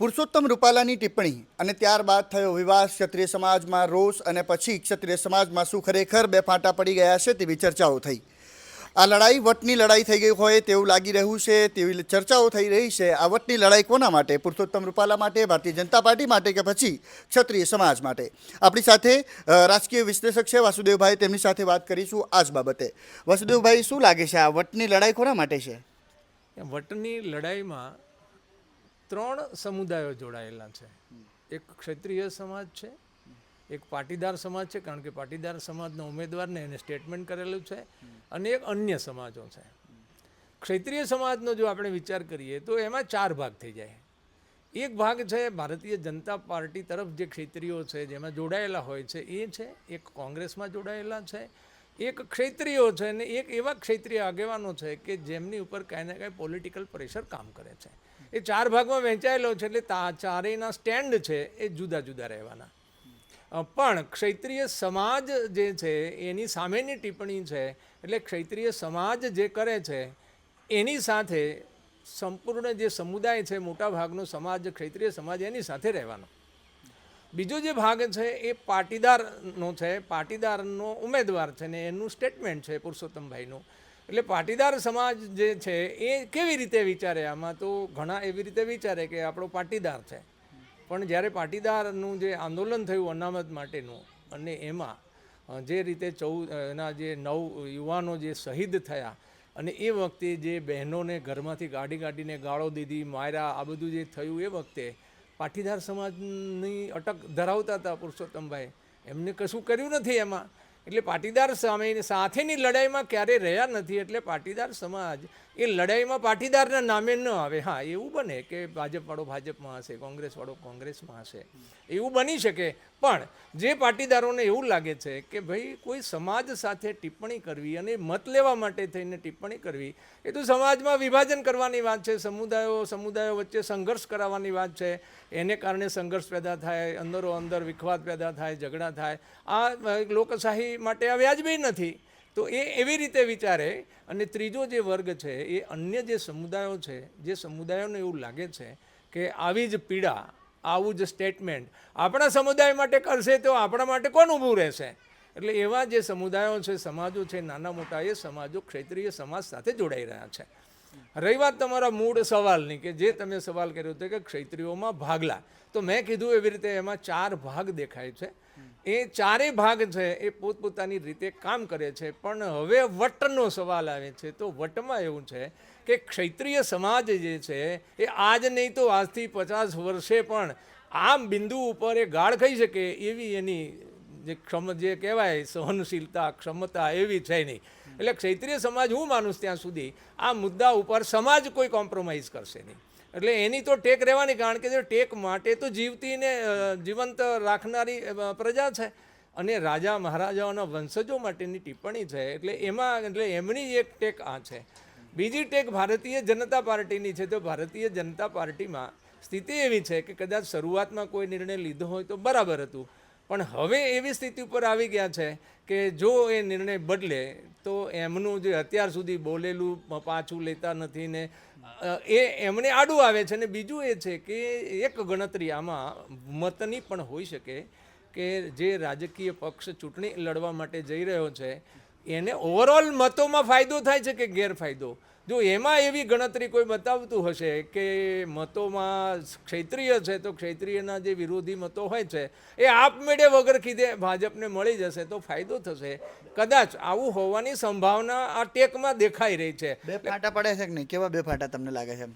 પુરુષોત્તમ રૂપાલાની ટિપ્પણી અને ત્યારબાદ થયો વિવાદ ક્ષત્રિય સમાજમાં રોષ અને પછી ક્ષત્રિય સમાજમાં શું ખરેખર બે ફાંટા પડી ગયા છે તેવી ચર્ચાઓ થઈ. આ લડાઈ વટની લડાઈ થઈ ગઈ હોય તેવું લાગી રહ્યું છે તેવી ચર્ચાઓ થઈ રહી છે. આ વટની લડાઈ કોના માટે? પુરુષોત્તમ રૂપાલા માટે, ભારતીય જનતા પાર્ટી માટે કે પછી ક્ષત્રિય સમાજ માટે? આપણી સાથે રાજકીય વિશ્લેષક છે વાસુદેવભાઈ, તેમની સાથે વાત કરીશું આ જ બાબતે. વાસુદેવભાઈ, શું લાગે છે આ વટની લડાઈ કોના માટે છે? વટની લડાઈમાં ત્રણ સમુદાયો જોડાયેલા છે. એક ક્ષત્રિય સમાજ છે એક પાટીદાર સમાજ છે કારણ કે પાટીદાર સમાજના ઉમેદવારને એને સ્ટેટમેન્ટ કરેલું છે અને એક અન્ય સમાજો છે. ક્ષત્રિય સમાજનો જો આપણે વિચાર કરીએ તો એમાં ચાર ભાગ થઈ જાય. એક ભાગ છે ભારતીય જનતા પાર્ટી તરફ જે ક્ષત્રિયો છે જેમાં જોડાયેલા હોય છે એ છે એક કોંગ્રેસમાં જોડાયેલા છે એક ક્ષત્રિયો છે અને એક એવા ક્ષેત્રીય આગેવાનો છે કે જેમની ઉપર કાંઈ ને કાંઈ પોલિટિકલ પ્રેશર કામ કરે છે. એ ચાર ભાગમાં વહેંચાયેલો છે એટલે તા ચારેયના સ્ટેન્ડ છે એ જુદા જુદા રહેવાના. પણ ક્ષત્રિય સમાજ જે છે, એની સામેની ટિપ્પણી છે, એટલે ક્ષત્રિય સમાજ જે કરે છે, એની સાથે સંપૂર્ણ જે સમુદાય છે, મોટા ભાગનો સમાજ, ક્ષત્રિય સમાજ, એની સાથે રહેવાનો. બીજો જે ભાગ છે, એ પાટીદારનો છે, પાટીદારનો ઉમેદવાર છે ને એનું સ્ટેટમેન્ટ છે પુરુષોત્તમભાઈનું. એટલે પાટીદાર સમાજ જે છે, એ કેવી રીતે વિચારે? આમાં તો ઘણા એવી રીતે વિચારે કે આપણો પાટીદાર છે. પણ જ્યારે પાટીદારનું જે આંદોલન થયું અનામત માટેનું અને એમાં જે રીતે ચૌદ એના જે નવ યુવાનો જે શહીદ થયા અને એ વખતે જે બહેનોને ઘરમાંથી ગાડી ગાડીને ગાળો દીધી, માર્યા, આ બધું જે થયું એ વખતે પાટીદાર સમાજની અટક ધરાવતા હતા પુરુષોત્તમભાઈ. એમને કશું કર્યું નથી એમાં. એટલે પાટીદાર સામે સાથેની લડાઈમાં ક્યારેય રહ્યા નથી એટલે પાટીદાર સમાજ એ લડાઈમાં પાટીદારના નામે ન આવે. હા, એવું બને કે ભાજપવાળો ભાજપમાં હશે, કોંગ્રેસવાળો કોંગ્રેસમાં હશે. એવું બની શકે. પણ જે પાટીદારોને એવું લાગે છે કે ભાઈ કોઈ સમાજ સાથે ટિપ્પણી કરવી અને મત લેવા માટે થઈને ટિપ્પણી કરવી, એ તો સમાજમાં વિભાજન કરવાની વાત છે, સમુદાયો સમુદાયો વચ્ચે સંઘર્ષ કરાવવાની વાત છે. એને કારણે સંઘર્ષ પેદા થાય, અંદરો અંદર વિખવાદ પેદા થાય, ઝઘડા થાય. આ લોકશાહી માટે આ વ્યાજબી નથી. તો એ એવી રીતે વિચારે, અને ત્રીજો જે વર્ગ છે, એ અન્ય જે સમુદાયો છે, જે સમુદાયોને એવું લાગે છે કે આવી જ પીડા, આવું જ સ્ટેટમેન્ટ આપણા સમુદાય માટે કરશે તો આપણા માટે કોણ ઊભું રહેશે? એટલે એવા જે સમુદાયો છે, સમાજો છે, નાના મોટા, એ સમાજો ક્ષેત્રીય સમાજ સાથે જોડાઈ રહ્યા છે. રહી વાત તમારા મૂળ સવાલની કે જે તમે સવાલ કર્યો હતો કે ક્ષેત્રીઓમાં ભાગલા. તો મેં કીધું એવી રીતે એમાં ચાર ભાગ દેખાય છે. એ ચારેય ભાગ છે, એ પોતપોતાની રીતે કામ કરે છે. પણ હવે વટનો સવાલ આવે છે. તો વટમાં એવું છે કે ક્ષૈત્રીય સમાજ જે છે, એ આજ નહીં તો આજથી પચાસ વર્ષે પણ આમ બિંદુ ઉપર એ ગાળ ખાઈ શકે એવી એની જે ક્ષમ, જે કહેવાય સહનશીલતા, ક્ષમતા એવી છે નહીં. એટલે ક્ષત્રિય સમાજ હું માનું ત્યાં સુધી આ મુદ્દા ઉપર સમાજ કોઈ કોમ્પ્રોમાઇઝ કરશે નહીં. એટલે એની તો ટેક રહેવાની, કારણ કે જો ટેક માટે તો જીવતીને જીવંત રાખનારી પ્રજા છે. અને રાજા મહારાજાઓના વંશજો માટેની ટિપ્પણી છે. એટલે એમાં, એટલે એમની એક ટેક આ છે. બીજી ટેક ભારતીય જનતા પાર્ટીની છે. તો ભારતીય જનતા પાર્ટીમાં સ્થિતિ એવી છે કે કદાચ શરૂઆતમાં કોઈ નિર્ણય લીધો હોય તો બરાબર હતું. પણ હવે એવી સ્થિતિ ઉપર આવી ગયા છે કે જો એ નિર્ણય બદલે, તો એમનું જે અત્યાર સુધી બોલેલું પાછું લેતા નથી ને એ એમને આડું આવે છે ને બીજું એ છે કે એક ગણતરી આમાં મતની પણ હોઈ શકે કે જે રાજકીય પક્ષ ચૂંટણી લડવા માટે જઈ રહ્યો છે, એને ઓવરઓલ મતોમાં ફાયદો થાય છે કે ગેરફાયદો? જો એમાં એવી ગણતરી કોઈ બતાવતું હશે કે મતોમાં ક્ષેત્રીય છે તો ક્ષેત્રીયના જે વિરોધી મતો હોય છે એ આપમેળે વગર કીધે ભાજપને મળી જશે તો ફાયદો થશે. કદાચ આવું હોવાની સંભાવના આ ટેકમાં દેખાઈ રહી છે. બે ફાટા પડે છે કે નહીં? કેવા બે ફાટા તમને લાગે છે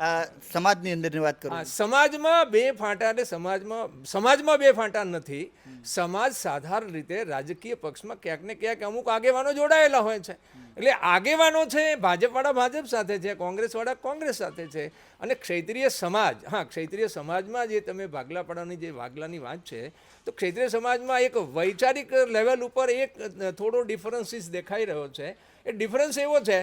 આ સમાજની અંદરની વાત કરું. સમાજમાં બે ફાંટા એટલે સમાજમાં સમાજમાં બે ફાંટા નથી. સમાજ સાધારણ રીતે રાજકીય પક્ષમાં ક્યાંક ને ક્યાંક અમુક આગેવાનો જોડાયેલા હોય છે. એટલે આગેવાનો છે ભાજપવાળા ભાજપ સાથે છે, કોંગ્રેસવાળા કોંગ્રેસ સાથે છે અને ક્ષેત્રીય સમાજ, હા, ક્ષેત્રીય સમાજમાં જે તમે ભાગલાપાડાની જે ભાગલાની વાત છે, તો ક્ષેત્રીય સમાજમાં એક વૈચારિક લેવલ ઉપર એક થોડો ડિફરન્સીસ દેખાઈ રહ્યો છે. એ ડિફરન્સ એવો છે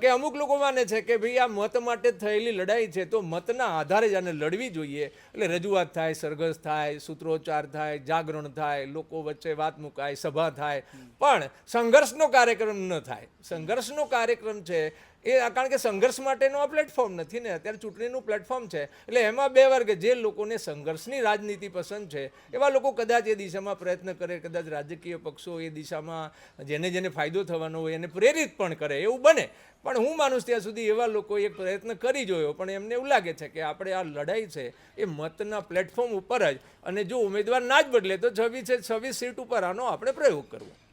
કે અમુક લોકો માને છે કે ભાઈ આ મત માટે થયેલી લડાઈ છે તો મતના આધારે જ આને લડવી જોઈએ. એટલે રજૂઆત થાય, સરઘસ થાય, સૂત્રોચ્ચાર થાય, જાગરણ થાય, લોકો વચ્ચે વાત મુકાય, સભા થાય. પણ સંઘર્ષનો કાર્યક્રમ ન થાય. સંઘર્ષનો કાર્યક્રમ છે એ કારણ કે સંઘર્ષ માટેનું આ પ્લેટફોર્મ નથી ને, અત્યારે ચૂંટણીનું પ્લેટફોર્મ છે. એટલે એમાં બે વર્ગ જે લોકોને સંઘર્ષની રાજનીતિ પસંદ છે, એવા લોકો કદાચ એ દિશામાં પ્રયત્ન કરે, કદાચ રાજકીય પક્ષો એ દિશામાં જેને જેને ફાયદો થવાનો હોય એને પ્રેરિત પણ કરે, એવું બને. પણ હું માનું ત્યાં સુધી એવા લોકો એક પ્રયત્ન કરી જોયો, પણ એમને એવું લાગે છે કે આપણે આ લડાઈ છે એ મતના પ્લેટફોર્મ ઉપર જ અને જો ઉમેદવાર ના જ બદલે તો છવ્વીસે છવ્વીસ સીટ ઉપર આનો આપણે પ્રયોગ કરવો.